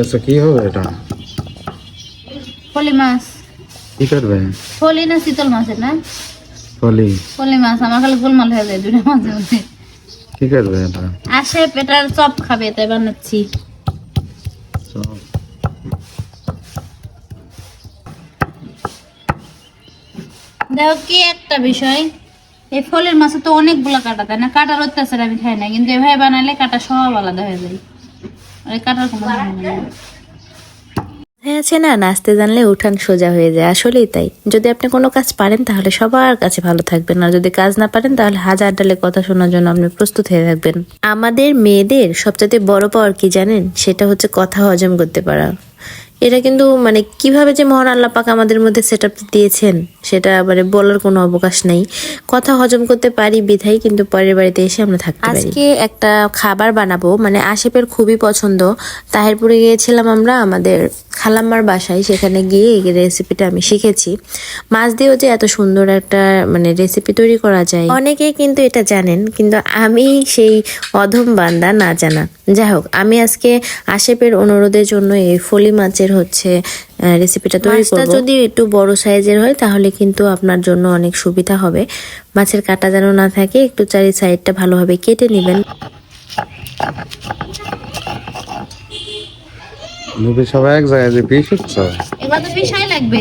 আচ্ছা কি হবে এটা? ফলি মাছ। কি করবে? ফলি না শীতল মাছের না ফলি ফলি মাছ আমার খালি গোলমাল হয়ে যায় দুটো মাঝে মধ্যে। কি করবে এটা? আসে পেটার চপ খাবে তাই বানাচ্ছি। চপ। দেখো কি একটা বিষয়। এই ফলের মাছে তো অনেকগুলো কাটা, তাই না? কাটার অত্যাচার আমি খাই না, কিন্তু এভাবে বানালে কাটা সব আলাদা হয়ে যায়। আর কাটার কোনো হ্যাঁ আছে না? নাচতে জানলে উঠান সোজা হয়ে যায়, আসলেই তাই। যদি আপনি কোনো কাজ পারেন, তাহলে সবার কাছে ভালো থাকবেন। আর যদি কাজ না পারেন, তাহলে হাজার ডালে কথা শোনার জন্য আপনি প্রস্তুত হয়ে থাকবেন। আমাদের মেয়েদের সবচেয়ে বড় পাওয়ার কি জানেন? সেটা হচ্ছে কথা হজম করতে পারা। এটা কিন্তু মানে কীভাবে যে মহান আল্লাহ পাক আমাদের মধ্যে সেট দিয়েছেন সেটা মানে বলার কোনো অবকাশ নেই। কথা হজম করতে পারি বিধাই কিন্তু পরের বাড়িতে এসে আমরা থাকতে পারি। আজকে একটা খাবার বানাবো মানে আশেপের খুবই পছন্দ। তাহেরপুরে গিয়েছিলাম আমরা আমাদের খালাম্মার বাসায় সেখানে গিয়ে এই রেসিপিটা আমি শিখেছি। মাছ দিয়েও যে এত সুন্দর একটা মানে রেসিপি তৈরি করা যায়। অনেকেই কিন্তু এটা জানেন কিন্তু আমি সেই অধম বান্দা না জানা। যাই হোক আমি আজকে আশেপের অনুরোধের জন্য এই ফলি মাছের হচ্ছে রেসিপিটা তৈরি করব। যদি একটু বড় সাইজের হয় তাহলে কিন্তু আপনার জন্য অনেক সুবিধা হবে। মাছের কাটা যেন না থাকে একটু চারি সাইডটা ভালোভাবে কেটে নেবেন। তুমি সবাই এক জায়গায় যে পিস উঠছো এগুলো তো বিষয় লাগবে।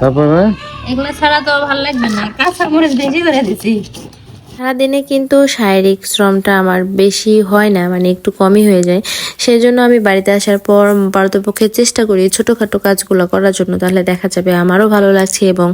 তারপরে? এগুলো ছাড়া তো ভালো লাগবে না। কাঁচা মরিচ বেশি করে দিছি। সারাদিনে কিন্তু শারীরিক শ্রমটা আমার বেশি হয় না মানে একটু কমই হয়ে যায়। সেই জন্য আমি বাড়িতে আসার পর পারতপক্ষে চেষ্টা করি ছোটখাটো কাজগুলো করার জন্য তাহলে দেখা যাবে আমারও ভালো লাগছে এবং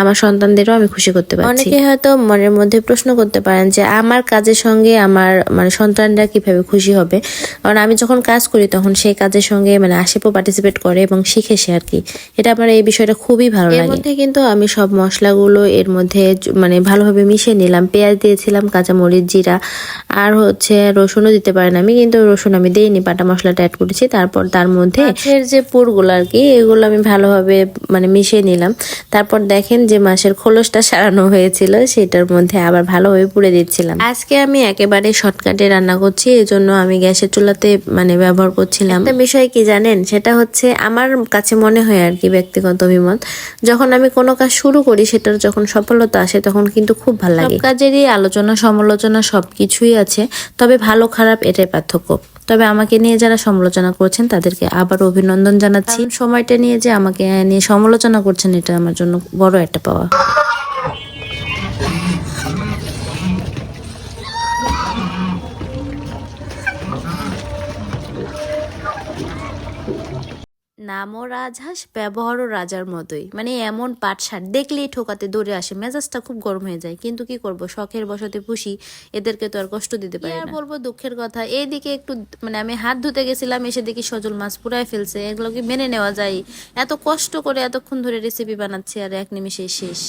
আমার সন্তানদেরও আমি খুশি করতে পারছি। অনেকে হয়তো মনের মধ্যে প্রশ্ন করতে পারেন যে আমার কাজের সঙ্গে আমার মানে সন্তানরা কীভাবে খুশি হবে? কারণ আমি যখন কাজ করি তখন সেই কাজের সঙ্গে মানে আশেপও পার্টিসিপেট করে এবং শিখে সে আর কি। এটা আমার এই বিষয়টা খুবই ভালো লাগে। এর মধ্যে কিন্তু আমি সব মশলাগুলো এর মধ্যে মানে ভালোভাবে মিশিয়ে নিলাম। পেঁয়াজ দিয়েছিলাম কাঁচামরিচ জিরা আর হচ্ছে রসুনও দিতে পারেন আমি কিন্তু রসুন আমি দিইনি বাটা মশলাটা অ্যাড করেছি। তারপর তার মধ্যে মাছের যে পুরগুলো আর কি এগুলো আমি ভালোভাবে মানে মিশিয়ে নিলাম। তারপর দেখেন যে মাছের খোলসটা সারানো হয়েছিল সেটার মধ্যে আবার ভালোভাবে পুড়ে দিচ্ছিলাম। আজকে আমি একেবারে শর্টকাটে রান্না করছি এজন্য আমি গ্যাসের চুলাতে মানে ব্যবহার করছিলাম। একটা বিষয় কি জানেন? সেটা হচ্ছে আমার কাছে মনে হয় আর কি ব্যক্তিগত অভিমত যখন আমি কোনো কাজ শুরু করি সেটার যখন সফলতা আসে তখন কিন্তু খুব ভালো লাগে। কাজেরই আলোচনা, সমালোচনা সব কিছুই আছে। তবে ভালো, খারাপ এটাই পার্থক্য। তবে আমাকে নিয়ে যারা সমালোচনা করছেন, তাদেরকে আবার অভিনন্দন জানাচ্ছি। সময়টা নিয়ে যে আমাকে নিয়ে সমালোচনা করছেন, এটা আমার জন্য বড় একটা পাওয়া। নামও রাজহাঁস ব্যবহারও রাজার মতোই। মানে এমন পাটসার দেখলেই ঠোকাতে দৌড়ে আসে মেজাজটা খুব গরম হয়ে যায়। কিন্তু কি করব শখের বসতে পুষি এদেরকে তো আর কষ্ট দিতে পারি আর বলব দুঃখের কথা এইদিকে একটু মানে আমি হাত ধুতে গেছিলাম এসে দেখি সজল মাছ পুরাই ফেলছে এগুলো কি মেনে নেওয়া যায়? এত কষ্ট করে এতক্ষণ ধরে রেসিপি বানাচ্ছে আর এক নিমিষে শেষ।